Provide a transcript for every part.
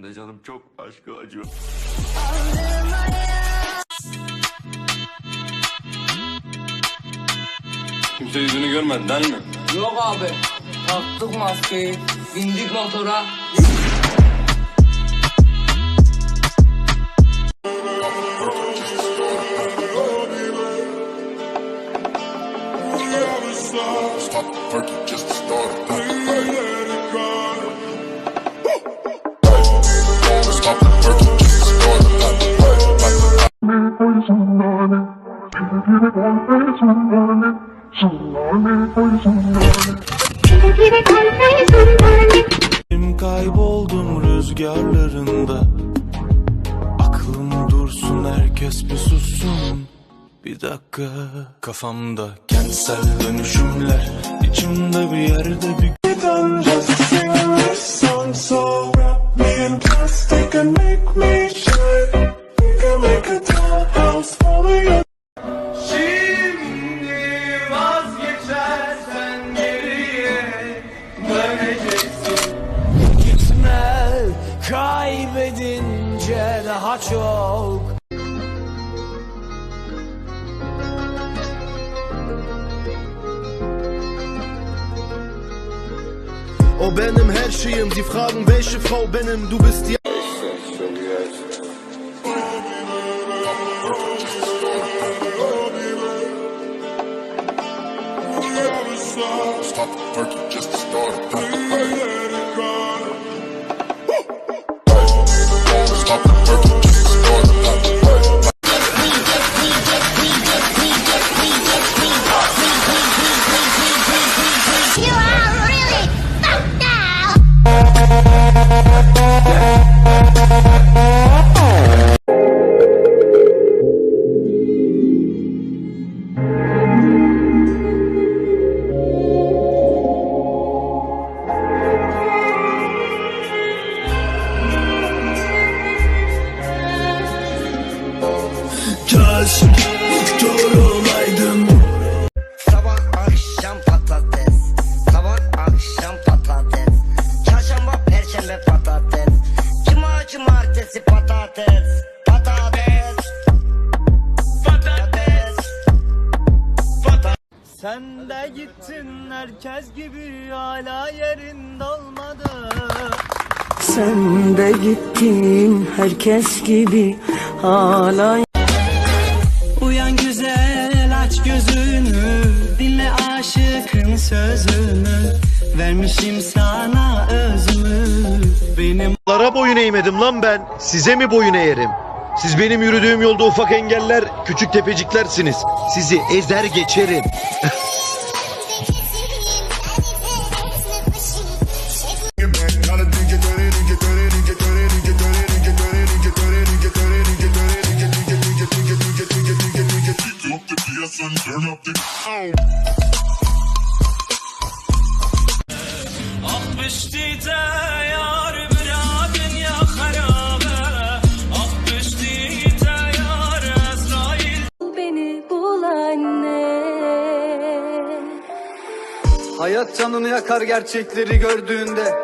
Her seferinde canım çok başka acıyor. Kimse yüzünü görmedi değil mi? Yok abi. Taktık maskeyi. Bindik motora. Kayboldum rüzgarlarında. Aklım dursun herkes bir sussun. Bir dakika kafamda kentsel dönüşümler. İçimde bir yerde bir daha çok O benim her şeyim, sie fragen welche Frau benim, du bist die Stop working just to start herkes gibi hala yerin dolmadı Sen de gittin herkes gibi hala Uyan güzel aç gözünü Dinle aşıkın sözünü Vermişim sana özümü Benim Lara boyun eğmedim lan ben. Size mi boyun eğerim? Siz benim yürüdüğüm yolda ufak engeller, küçük tepeciklersiniz. Sizi ezer geçerim. Hayat canını yakar gerçekleri gördüğünde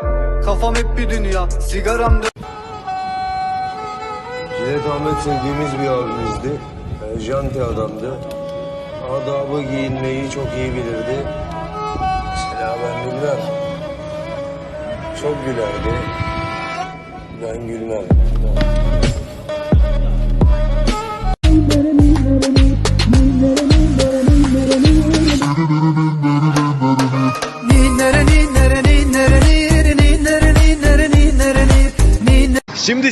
Kafam hep bir dünya Sigaramda Cüneyt Ahmet sevdiğimiz bir abimizdi. E, Janti adamdı. Adabı giyinmeyi çok iyi bilirdi. Bilmem. Çok gülerdi. Ben gülmem.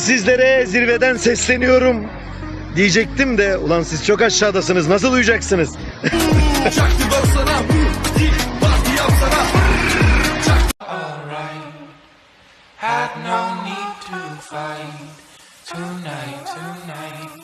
Sizlere zirveden sesleniyorum. Diyecektim de ulan siz çok aşağıdasınız nasıl uyuyacaksınız? Tonight, tonight.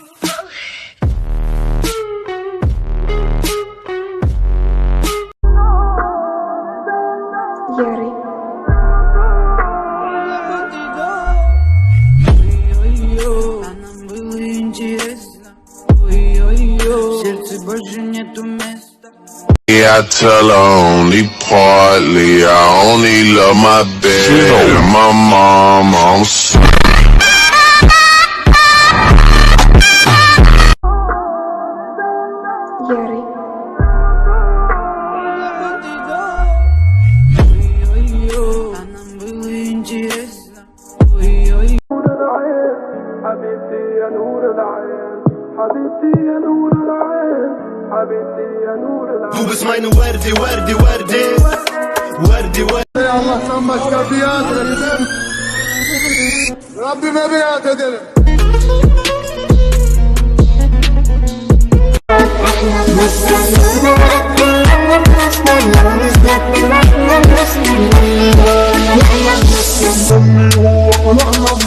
I tell her only partly. I only love my bed and my mom. I'm sorry. Du bist meine Verdi, Verdi, Verdi. Verdi, Verdi. Allah'tan başka biat ederim. Rabbime biat ederim. Tas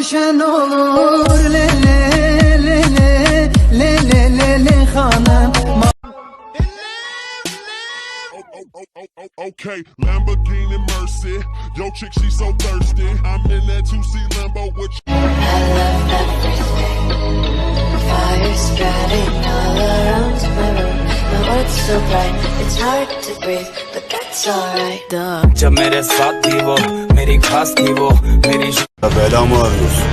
Mardin kapışan olur le le le le le le le le hanım Okay, Lamborghini Mercy. Yo, chick, she so thirsty. I'm in that 2C Lambo with you. Fire spreading all around my room. My world's so bright, it's hard to breathe, but that's alright. जब मेरे साथ थी वो मेरी खास थी वो मेरी Bela mı arıyorsun?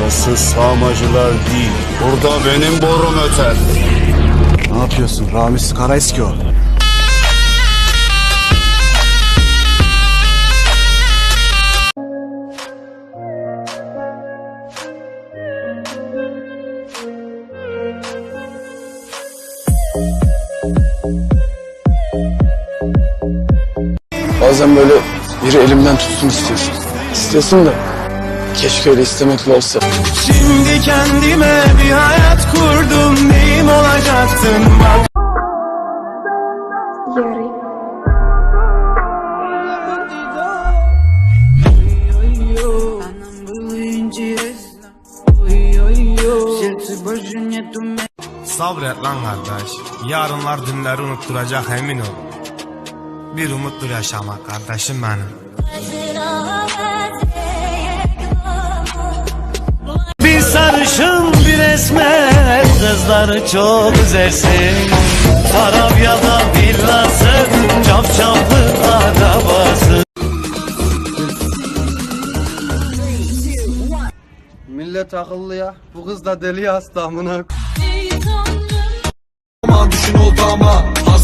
Burası sağmacılar değil. Burada benim borum öter. Ne yapıyorsun? Ramiz Karaeski o. Bazen böyle biri elimden tutsun istiyorsun. İstiyorsun da keşke öyle istemekle olsa. Şimdi kendime bir hayat kurdum neyim olacaktın bak Sabret lan kardeş. Yarınlar dünleri unutturacak emin ol. Bir umuttur yaşamak kardeşim benim. Bir sarışın bir esmer Kızları çok üzersin Arabya'da villası Çapçaplı arabası Millet akıllı ya. Bu kız da deli hasta amına. Aman düşün oldu ama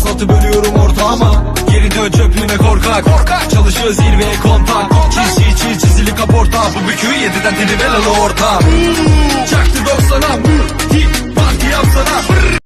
Hasratı bölüyorum ortağıma. Geri dön çöplüğüne korkak. Korkak. Çalışıyor zirveye kontak. Çiz çiz çiz çizili kaporta. Bu büküğü yediden deli velalı ortam Çaktı 90'a Hip parti yapsana